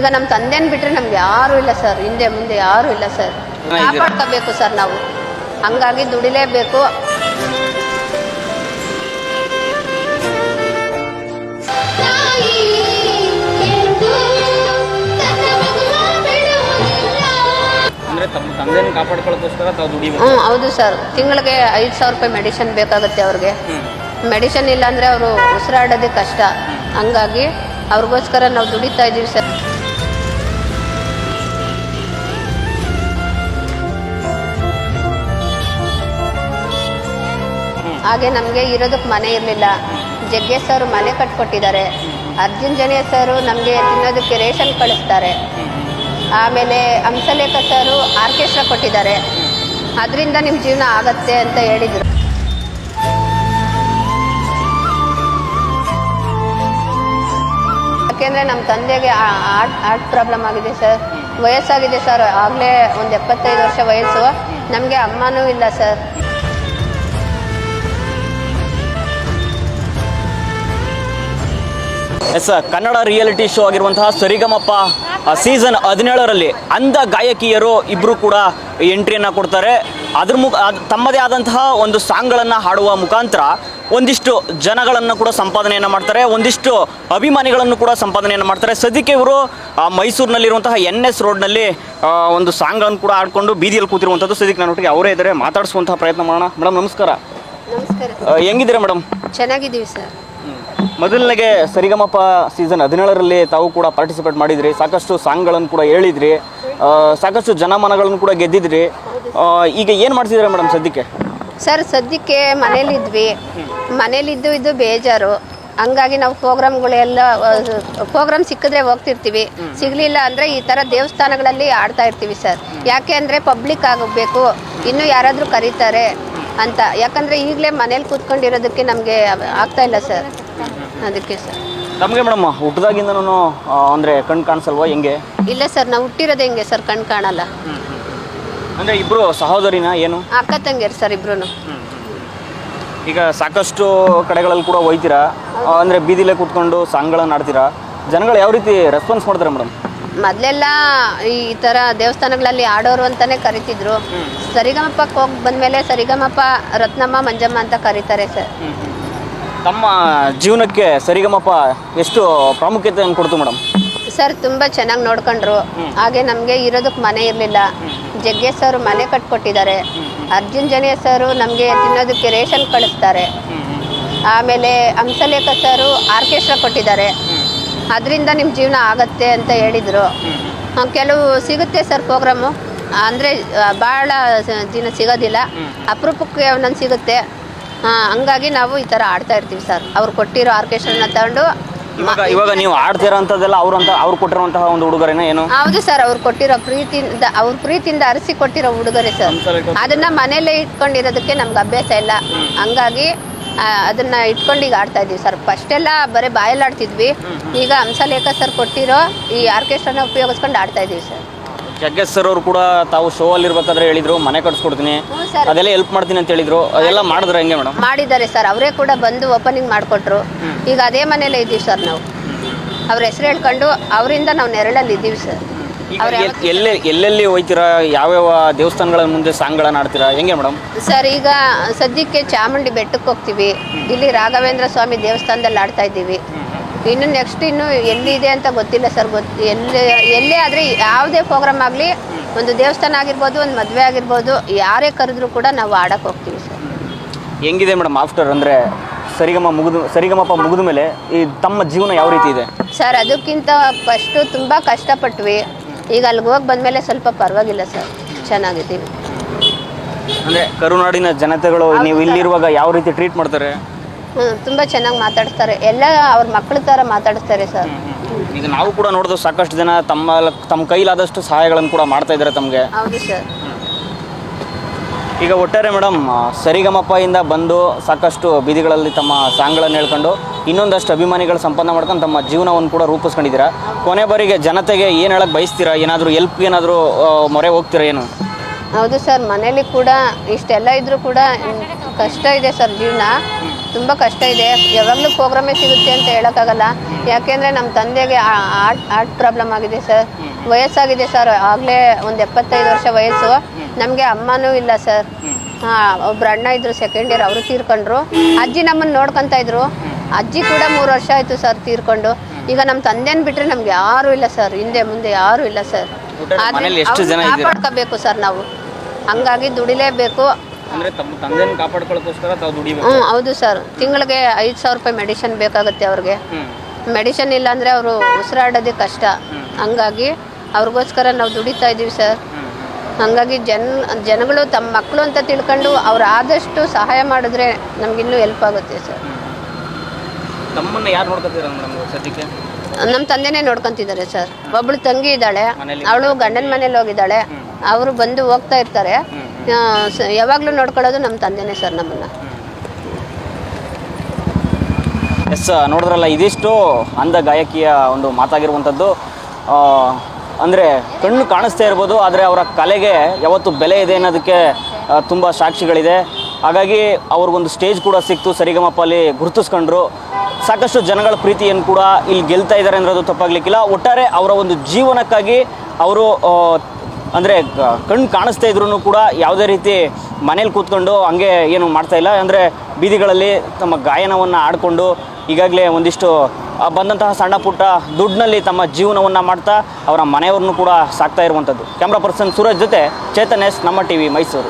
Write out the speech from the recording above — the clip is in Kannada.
ಈಗ ನಮ್ಮ ತಂದೆನ ಬಿಟ್ಟರೆ ನಮ್ಗೆ ಯಾರೂ ಇಲ್ಲ ಸರ್. ಹಿಂದೆ ಮುಂದೆ ಯಾರೂ ಇಲ್ಲ ಸರ್? ಕಾಪಾಡ್ಕೋಬೇಕು ಸರ್ ನಾವು. ಹಂಗಾಗಿ ದುಡಿಲೇಬೇಕು. ಹ್ಞೂ ಹೌದು ಸರ್. ತಿಂಗಳಿಗೆ ಐದು ಸಾವಿರ ರೂಪಾಯಿ ಮೆಡಿಸಿನ್ ಬೇಕಾಗುತ್ತೆ ಅವ್ರಿಗೆ. ಮೆಡಿಸಿನ್ ಇಲ್ಲ ಅಂದರೆ ಅವರು ಉಸಿರಾಡೋದೇ ಕಷ್ಟ. ಹಂಗಾಗಿ ಅವ್ರಿಗೋಸ್ಕರ ನಾವು ದುಡಿತಾ ಇದ್ದೀವಿ ಸರ್. ಹಾಗೆ ನಮಗೆ ಇರೋದಕ್ಕೆ ಮನೆ ಇರಲಿಲ್ಲ. ಜಗ್ಗೇಶ್ ಸರ್ ಮನೆ ಕಟ್ಕೊಟ್ಟಿದ್ದಾರೆ. ಅರ್ಜುನ್ ಜನಿಯ ಸರು ನಮಗೆ ತಿನ್ನೋದಕ್ಕೆ ರೇಷನ್ ಕಳಿಸ್ತಾರೆ. ಆಮೇಲೆ ಹಂಸಲೇಖ ಸರು ಆರ್ಕೆಸ್ಟ್ರಾ ಕೊಟ್ಟಿದ್ದಾರೆ. ಅದರಿಂದ ನಿಮ್ಮ ಜೀವನ ಆಗತ್ತೆ ಅಂತ ಹೇಳಿದರು. ಯಾಕೆಂದರೆ ನಮ್ಮ ತಂದೆಗೆ ಹಾರ್ಟ್ ಹಾರ್ಟ್ ಪ್ರಾಬ್ಲಮ್ ಆಗಿದೆ ಸರ್. ವಯಸ್ಸಾಗಿದೆ ಸರ್. ಆಗಲೇ ಒಂದು ಎಪ್ಪತ್ತೈದು ವರ್ಷ ವಯಸ್ಸು. ನಮಗೆ ಅಮ್ಮನೂ ಇಲ್ಲ ಸರ್. ಎಸ್ ಕನ್ನಡ ರಿಯಾಲಿಟಿ ಶೋ ಆಗಿರುವಂತಹ ಸರಿಗಮಪ್ಪ ಸೀಸನ್ ಹದಿನೇಳರಲ್ಲಿ ಅಂಧ ಗಾಯಕಿಯರು ಇಬ್ಬರು ಕೂಡ ಎಂಟ್ರಿಯನ್ನು ಕೊಡ್ತಾರೆ. ಅದ್ರ ಮುಖ ತಮ್ಮದೇ ಆದಂತಹ ಒಂದು ಸಾಂಗ್ಗಳನ್ನು ಹಾಡುವ ಮುಖಾಂತರ ಒಂದಿಷ್ಟು ಜನಗಳನ್ನು ಕೂಡ ಸಂಪಾದನೆಯನ್ನು ಮಾಡ್ತಾರೆ ಒಂದಿಷ್ಟು ಅಭಿಮಾನಿಗಳನ್ನು ಕೂಡ ಸಂಪಾದನೆಯನ್ನು ಮಾಡ್ತಾರೆ. ಸದ್ಯಕ್ಕೆ ಇವರು ಮೈಸೂರಿನಲ್ಲಿರುವಂತಹ ಎನ್ ಎಸ್ ರೋಡ್ನಲ್ಲಿ ಒಂದು ಸಾಂಗ್ಗಳನ್ನು ಕೂಡ ಆಡ್ಕೊಂಡು ಬೀದಿಯಲ್ಲಿ ಕೂತಿರುವಂಥದ್ದು ಸದ್ಯಕ್ಕೆ ನನ್ನೊಟ್ಟಿಗೆ ಅವರೇ ಇದ್ದಾರೆ. ಮಾತಾಡಿಸುವಂತಹ ಪ್ರಯತ್ನ ಮಾಡೋಣ. ಮೇಡಮ್ ನಮಸ್ಕಾರ. ಹೆಂಗಿದ್ದೀರಾ ಮೇಡಮ್ ಚೆನ್ನಾಗಿದ್ದೀವಿ ಸರ್. ಮೊದಲನೆಗೆ ಸರಿಗಮಪ ಸೀಸನ್ ಹದಿನೇಳರಲ್ಲಿ ತಾವು ಕೂಡ ಪಾರ್ಟಿಸಿಪೇಟ್ ಮಾಡಿದ್ರಿ. ಸಾಕಷ್ಟು ಸಾಂಗ್ಗಳನ್ನು ಕೂಡ ಹೇಳಿದ್ರಿ. ಸಾಕಷ್ಟು ಜನಮನಗಳನ್ನು ಕೂಡ ಗೆದ್ದಿದ್ರಿ. ಈಗ ಏನು ಮಾಡ್ತಿದ್ದೀರಾ ಮೇಡಮ್ ಸದ್ಯಕ್ಕೆ? ಸರ್ ಸದ್ಯಕ್ಕೆ ಮನೇಲಿದ್ವಿ. ಮನೇಲಿದ್ದು ಇದು ಬೇಜಾರು. ಹಂಗಾಗಿ ನಾವು ಪ್ರೋಗ್ರಾಮ್ಗಳೆಲ್ಲ ಪ್ರೋಗ್ರಾಮ್ ಸಿಕ್ಕಿದ್ರೆ ಹೋಗ್ತಿರ್ತೀವಿ. ಸಿಗಲಿಲ್ಲ ಅಂದರೆ ಈ ಥರ ದೇವಸ್ಥಾನಗಳಲ್ಲಿ ಆಡ್ತಾ ಇರ್ತೀವಿ ಸರ್ ಯಾಕೆ ಅಂದರೆ ಪಬ್ಲಿಕ್ ಆಗಬೇಕು. ಇನ್ನೂ ಯಾರಾದರೂ ಕರೀತಾರೆ ಅಂತ. ಯಾಕಂದರೆ ಈಗಲೇ ಮನೇಲಿ ಕೂತ್ಕೊಂಡಿರೋದಕ್ಕೆ ನಮಗೆ ಆಗ್ತಾ ಇಲ್ಲ ಸರ್ ಅದಕ್ಕೆ ಸರ್. ನಮಗೆ ಮೇಡಮ್ ಹುಟ್ಟದಾಗಿಂದನೂ ಅಂದರೆ ಕಣ್ಣು ಕಾಣಿಸಲ್ವಾ ಹೆಂಗೆ? ಇಲ್ಲ ಸರ್ ನಾವು ಹುಟ್ಟಿರೋದು ಹೆಂಗೆ ಸರ್ ಕಣ್ ಕಾಣಲ್ಲ. ಅಂದರೆ ಇಬ್ರು ಸಹೋದರಿನ ಏನು? ಅಕ್ಕ ತಂಗಿಯರು ಸರ್ ಇಬ್ರು ಈಗ ಸಾಕಷ್ಟು ಕಡೆಗಳಲ್ಲಿ ಕೂಡ ಹೋಯ್ತೀರಾ? ಅಂದರೆ ಬೀದಿಲೇ ಕೂತ್ಕೊಂಡು ಸಾಂಗ್ಗಳನ್ನು ಆಡ್ತೀರಾ? ಜನಗಳು ಯಾವ ರೀತಿ ರೆಸ್ಪಾನ್ಸ್ ಮಾಡ್ತಾರೆ ಮೇಡಮ್? ಮೊದಲೆಲ್ಲ ಈ ಥರ ದೇವಸ್ಥಾನಗಳಲ್ಲಿ ಆಡೋರು ಅಂತಾನೆ ಕರಿತಿದ್ರು. ಸರಿಗಮಪಕ್ಕೆ ಹೋಗಿ ಬಂದ್ಮೇಲೆ ಸರಿಗಮಪ ರತ್ನಮ್ಮ ಮಂಜಮ್ಮ ಅಂತ ಕರೀತಾರೆ ಸರ್. ತಮ್ಮ ಜೀವನಕ್ಕೆ ಸರಿಗಮಪ ಎಷ್ಟು ಪ್ರಾಮುಖ್ಯತೆಯನ್ನು ಕೊಡ್ತು ಮೇಡಮ್? ಸರ್ ತುಂಬ ಚೆನ್ನಾಗಿ ನೋಡ್ಕೊಂಡ್ರು. ಹಾಗೆ ನಮಗೆ ಇರೋದಕ್ಕೆ ಮನೆ ಇರಲಿಲ್ಲ. ಜಗ್ಗೇಶ್ ಸರ್ ಮನೆ ಕಟ್ಕೊಟ್ಟಿದ್ದಾರೆ. ಅರ್ಜುನ್ ಜನೇ ಸರ್ ನಮಗೆ ತಿನ್ನೋದಕ್ಕೆ ರೇಷನ್ ಕಳಿಸ್ತಾರೆ. ಆಮೇಲೆ ಹಂಸಲೇಖ ಸರ್ ಆರ್ಕೆಸ್ಟ್ರಾ ಕೊಟ್ಟಿದ್ದಾರೆ. ಅದರಿಂದ ನಿಮ್ಮ ಜೀವನ ಆಗತ್ತೆ ಅಂತ ಹೇಳಿದರು. ಕೆಲವು ಸಿಗುತ್ತೆ ಸರ್ ಪ್ರೋಗ್ರಾಮು. ಅಂದರೆ ಭಾಳ ದಿನ ಸಿಗೋದಿಲ್ಲ. ಅಪರೂಪಕ್ಕೆ ಒಂದೊಂದು ಸಿಗುತ್ತೆ. ಹಂಗಾಗಿ ನಾವು ಈ ತರ ಆಡ್ತಾ ಇರ್ತೀವಿ ಸರ್. ಅವ್ರು ಕೊಟ್ಟಿರೋ ಆರ್ಕೆಸ್ಟ್ರನ್ನ ತಗೊಂಡು ಇವಾಗ ಇವಾಗ ನೀವು ಆಡ್ತಿರೋಂಥದ್ದೆಲ್ಲ ಅವ್ರಂತ ಅವ್ರು ಕೊಟ್ಟಿರುವಂತಹ ಒಂದು ಉಡುಗೊರೆನ ಏನು? ಹೌದು ಸರ್ ಅವ್ರು ಕೊಟ್ಟಿರೋ ಪ್ರೀತಿಯಿಂದ ಅವ್ರ ಪ್ರೀತಿಯಿಂದ ಅರಸಿ ಕೊಟ್ಟಿರೋ ಉಡುಗೊರೆ ಸರ್. ಅದನ್ನ ಮನೇಲೆ ಇಟ್ಕೊಂಡಿರೋದಕ್ಕೆ ನಮ್ಗೆ ಅಭ್ಯಾಸ ಇಲ್ಲ. ಹಂಗಾಗಿ ಅದನ್ನ ಇಟ್ಕೊಂಡು ಈಗ ಆಡ್ತಾ ಇದೀವಿ ಸರ್. ಫಸ್ಟ್ ಎಲ್ಲ ಬರೀ ಬಾಯಲ್ಲಿ ಆಡ್ತಿದ್ವಿ ಈಗ ಹಂಸಲೇಖ ಸರ್ ಕೊಟ್ಟಿರೋ ಈ ಆರ್ಕೆಸ್ಟ್ರಾನ ಉಪಯೋಗಿಸ್ಕೊಂಡು ಆಡ್ತಾ ಇದೀವಿ ಸರ್. ಜಗ್ಗೇಶ್ ಸರ್ ಅವರು ಕೂಡ ತಾವು ಶೋ ಅಲ್ಲಿ ಇರ್ಬೇಕಾದ್ರೆ ಹೇಳಿದ್ರು ಮನೆ ಕಟ್ಸ್ಕೊಡ್ತೀನಿ. ಹ್ಞೂ ಸರ್ ಅದೆಲ್ಲ ಹೆಲ್ಪ್ ಮಾಡ್ತೀನಿ ಅಂತ ಹೇಳಿದ್ರು. ಅದೆಲ್ಲ ಮಾಡಿದ್ರೆ ಹೆಂಗೆ ಮೇಡಮ್ ಮಾಡಿದ್ದಾರೆ ಸರ್ ಅವರೇ ಕೂಡ ಬಂದು ಓಪನಿಂಗ್ ಮಾಡಿಕೊಟ್ರು. ಈಗ ಅದೇ ಮನೇಲೇ ಇದ್ದೀವಿ ಸರ್ ನಾವು. ಅವ್ರ ಹೆಸರು ಹೇಳ್ಕೊಂಡು ಅವರಿಂದ ನಾವು ನೆರಳಲ್ಲಿ ಇದ್ದೀವಿ ಸರ್ ಅವ್ರು ಎಲ್ಲೆ ಎಲ್ಲೆಲ್ಲಿ ಹೋಯ್ತೀರಾ? ಯಾವ್ಯಾವ ದೇವಸ್ಥಾನಗಳ ಮುಂದೆ ಸಾಂಗ್ಗಳನ್ನ ಆಡ್ತೀರಾ? ಹೆಂಗೆ ಮೇಡಮ್ ಸರ್ ಈಗ ಸದ್ಯಕ್ಕೆ ಚಾಮುಂಡಿ ಬೆಟ್ಟಕ್ಕೆ ಹೋಗ್ತೀವಿ. ಇಲ್ಲಿ ರಾಘವೇಂದ್ರ ಸ್ವಾಮಿ ದೇವಸ್ಥಾನದಲ್ಲಿ ಆಡ್ತಾ ಇದ್ದೀವಿ. ಇನ್ನು ನೆಕ್ಸ್ಟ್ ಇನ್ನು ಎಲ್ಲಿದೆ ಅಂತ ಗೊತ್ತಿಲ್ಲ ಸರ್ ಗೊತ್ತು ಎಲ್ಲಿ ಎಲ್ಲೇ ಆದರೆ ಯಾವುದೇ ಪ್ರೋಗ್ರಾಮ್ ಆಗಲಿ ಒಂದು ದೇವಸ್ಥಾನ ಆಗಿರ್ಬೋದು ಒಂದು ಮದುವೆ ಆಗಿರ್ಬೋದು ಯಾರೇ ಕರೆದ್ರೂ ಕೂಡ ನಾವು ಆಡಕ್ಕೆ ಹೋಗ್ತೀವಿ ಸರ್ ಹೆಂಗಿದೆ ಮೇಡಮ್ ಆಫ್ಟರ್ ಅಂದರೆ ಸರಿಗಮ ಮುಗಿದು ಸರಿಗಮಪ ಮುಗಿದ ಮೇಲೆ ಈ ತಮ್ಮ ಜೀವನ ಯಾವ ರೀತಿ ಇದೆ? ಸರ್ ಅದಕ್ಕಿಂತ ಫಸ್ಟು ತುಂಬ ಕಷ್ಟಪಟ್ವಿ. ಈಗ ಅಲ್ಲಿಗೆ ಹೋಗಿ ಬಂದಮೇಲೆ ಸ್ವಲ್ಪ ಪರವಾಗಿಲ್ಲ ಸರ್ ಚೆನ್ನಾಗಿದ್ದೀವಿ. ಅಂದರೆ ಕರುನಾಡಿನ ಜನತೆಗಳು ನೀವು ಇಲ್ಲಿರುವಾಗ ಯಾವ ರೀತಿ ಟ್ರೀಟ್ ಮಾಡ್ತಾರೆ? ತುಂಬ ಚೆನ್ನಾಗಿ ಮಾತಾಡ್ತಾರೆ ಎಲ್ಲ ಅವ್ರ ಮಕ್ಕಳ ತರ ಮಾತಾಡ್ತಾರೆ ಸರ್. ಈಗ ನಾವು ಕೂಡ ನೋಡಿದ್ರು ಸಾಕಷ್ಟು ಜನ ತಮ್ಮ ತಮ್ಮ ಕೈಲಾದಷ್ಟು ಸಹಾಯಗಳನ್ನು ಕೂಡ ಮಾಡ್ತಾ ಇದ್ದಾರೆ ತಮಗೆ. ಹೌದು ಸರ್. ಈಗ ಒಟ್ಟಾರೆ ಮೇಡಮ್ ಸರಿಗಮಪ್ಪ ಇಂದ ಬಂದು ಸಾಕಷ್ಟು ಬೀದಿಗಳಲ್ಲಿ ತಮ್ಮ ಸಾಂಗ್ಗಳನ್ನು ಹೇಳ್ಕೊಂಡು ಇನ್ನೊಂದಷ್ಟು ಅಭಿಮಾನಿಗಳ ಸಂಪನ್ನ ಮಾಡ್ಕೊಂಡು ತಮ್ಮ ಜೀವನವನ್ನು ಕೂಡ ರೂಪಿಸ್ಕೊಂಡಿದ್ದೀರಾ? ಕೊನೆ ಬಾರಿಗೆ ಜನತೆಗೆ ಏನು ಹೇಳಕ್ಕೆ ಬಯಸ್ತೀರಾ? ಏನಾದರೂ ಎಲ್ಪ್ ಏನಾದರೂ ಮೊರೆ ಹೋಗ್ತೀರಾ ಏನು? ಹೌದು ಸರ್ ಮನೇಲಿ ಕೂಡ ಇಷ್ಟೆಲ್ಲ ಇದ್ರೂ ಕೂಡ ಕಷ್ಟ ಇದೆ ಸರ್ ಜೀವನ. ತುಂಬ ಕಷ್ಟ ಇದೆ. ಯಾವಾಗಲೂ ಪ್ರೋಗ್ರಾಮೇ ಸಿಗುತ್ತೆ ಅಂತ ಹೇಳೋಕ್ಕಾಗಲ್ಲ. ಯಾಕೆಂದರೆ ನಮ್ಮ ತಂದೆಗೆ ಹಾರ್ಟ್ ಹಾರ್ಟ್ ಪ್ರಾಬ್ಲಮ್ ಆಗಿದೆ ಸರ್. ವಯಸ್ಸಾಗಿದೆ ಸರ್ ಆಗಲೇ ಒಂದು ಎಪ್ಪತ್ತೈದು ವರ್ಷ ವಯಸ್ಸು. ನಮಗೆ ಅಮ್ಮನೂ ಇಲ್ಲ ಸರ್. ಹಾಂ ಒಬ್ರು ಅಣ್ಣ ಇದ್ದರು ಸೆಕೆಂಡ್ ಇಯರ್ ಅವರು ತೀರ್ಕೊಂಡ್ರು. ಅಜ್ಜಿ ನಮ್ಮನ್ನು ನೋಡ್ಕೊಂತ ಇದ್ರು. ಅಜ್ಜಿ ಕೂಡ ಮೂರು ವರ್ಷ ಆಯಿತು ಸರ್ ತೀರ್ಕೊಂಡು. ಈಗ ನಮ್ಮ ತಂದೆನ ಬಿಟ್ಟರೆ ನಮ್ಗೆ ಯಾರೂ ಇಲ್ಲ ಸರ್ ಹಿಂದೆ ಮುಂದೆ ಯಾರೂ ಇಲ್ಲ ಸರ್? ಕಾಪಾಡ್ಕೋಬೇಕು ಸರ್ ನಾವು. ಹಂಗಾಗಿ ದುಡಿಲೇಬೇಕು. ಅಂದ್ರೆ ತಮ್ಮ ತಂದೆನ ಕಾಪಾಡ್ಕೊಳ್ಳೋಕ್ಕೋಸ್ಕರ ತಾವು ದುಡಿಬೇಕು. ಹ್ಞೂ ಹೌದು ಸರ್ ತಿಂಗಳಿಗೆ ಐದು ಸಾವಿರ ರೂಪಾಯಿ ಮೆಡಿಷನ್ ಬೇಕಾಗುತ್ತೆ ಅವ್ರಿಗೆ. ಮೆಡಿಷನ್ ಇಲ್ಲ ಅಂದರೆ ಅವರು ಉಸಿರಾಡೋದೇ ಕಷ್ಟ. ಹಂಗಾಗಿ ಅವ್ರಿಗೋಸ್ಕರ ನಾವು ದುಡಿತಾ ಇದ್ದೀವಿ ಸರ್ ಹಂಗಾಗಿ ಜನ ಜನಗಳು ತಮ್ಮ ಮಕ್ಕಳು ಅಂತ ತಿಳ್ಕೊಂಡು ಅವ್ರು ಆದಷ್ಟು ಸಹಾಯ ಮಾಡಿದ್ರೆ ನಮಗಿನ್ನೂ ಹೆಲ್ಪ್ ಆಗುತ್ತೆ ಸರ್ ತಮ್ಮನ್ನ ಯಾರು ನೋಡ್ಕೊತೀರ ಮೇಡಮ್ ಸದ್ಯಕ್ಕೆ? ನಮ್ಮ ತಂದೆನೇ ನೋಡ್ಕೊಂತಿದ್ದಾರೆ ಸರ್ ಒಬ್ಳು ತಂಗಿ ಇದ್ದಾಳೆ ಮನೇಲಿ ಅವಳು ಗಂಡನ ಮನೇಲಿ ಹೋಗಿದ್ದಾಳೆ. ಅವರು ಬಂದು ಹೋಗ್ತಾ ಇರ್ತಾರೆ. ಯಾವಾಗಲೂ ನೋಡ್ಕೊಳ್ಳೋದು ನಮ್ಮ ತಂದೆನೇ ಸರ್ ನಮ್ಮನ್ನು. ಎಸ್, ನೋಡಿದ್ರಲ್ಲ, ಇದಿಷ್ಟು ಅಂದ ಗಾಯಕಿಯ ಒಂದು ಮಾತಾಗಿರುವಂಥದ್ದು. ಅಂದರೆ ಕಣ್ಣು ಕಾಣಿಸ್ತಾ ಇರ್ಬೋದು, ಆದರೆ ಅವರ ಕಲೆಗೆ ಯಾವತ್ತು ಬೆಲೆ ಇದೆ ಅನ್ನೋದಕ್ಕೆ ತುಂಬ ಸಾಕ್ಷಿಗಳಿದೆ. ಹಾಗಾಗಿ ಅವ್ರಿಗೊಂದು ಸ್ಟೇಜ್ ಕೂಡ ಸಿಕ್ತು ಸರಿಗಮಪ್ಪಲ್ಲಿ ಗುರುತಿಸ್ಕೊಂಡ್ರು. ಸಾಕಷ್ಟು ಜನಗಳ ಪ್ರೀತಿಯನ್ನು ಕೂಡ ಇಲ್ಲಿ ಗೆಲ್ತಾ ಇದ್ದಾರೆ ಅನ್ನೋದು ತಪ್ಪಾಗ್ಲಿಕ್ಕಿಲ್ಲ. ಒಟ್ಟಾರೆ ಅವರ ಒಂದು ಜೀವನಕ್ಕಾಗಿ ಅವರು ಅಂದರೆ ಕಣ್ಣು ಕಾಣಿಸ್ತಾ ಇದ್ರೂ ಕೂಡ ಯಾವುದೇ ರೀತಿ ಮನೇಲಿ ಕೂತ್ಕೊಂಡು ಹಂಗೆ ಏನು ಮಾಡ್ತಾ ಇಲ್ಲ. ಅಂದರೆ ಬೀದಿಗಳಲ್ಲಿ ತಮ್ಮ ಗಾಯನವನ್ನು ಆಡಿಕೊಂಡು ಈಗಾಗಲೇ ಒಂದಿಷ್ಟು ಬಂದಂತಹ ಸಣ್ಣ ಪುಟ್ಟ ದುಡ್ಡಿನಲ್ಲಿ ತಮ್ಮ ಜೀವನವನ್ನು ಮಾಡ್ತಾ ಅವರ ಮನೆಯವ್ರನ್ನೂ ಕೂಡ ಸಾಕ್ತಾ ಇರುವಂಥದ್ದು. ಕ್ಯಾಮ್ರಾ ಪರ್ಸನ್ ಸೂರಜ್ ಜೊತೆ ಚೇತನ್ ಎಸ್, ನಮ್ಮ ಟಿ ವಿ ಮೈಸೂರು.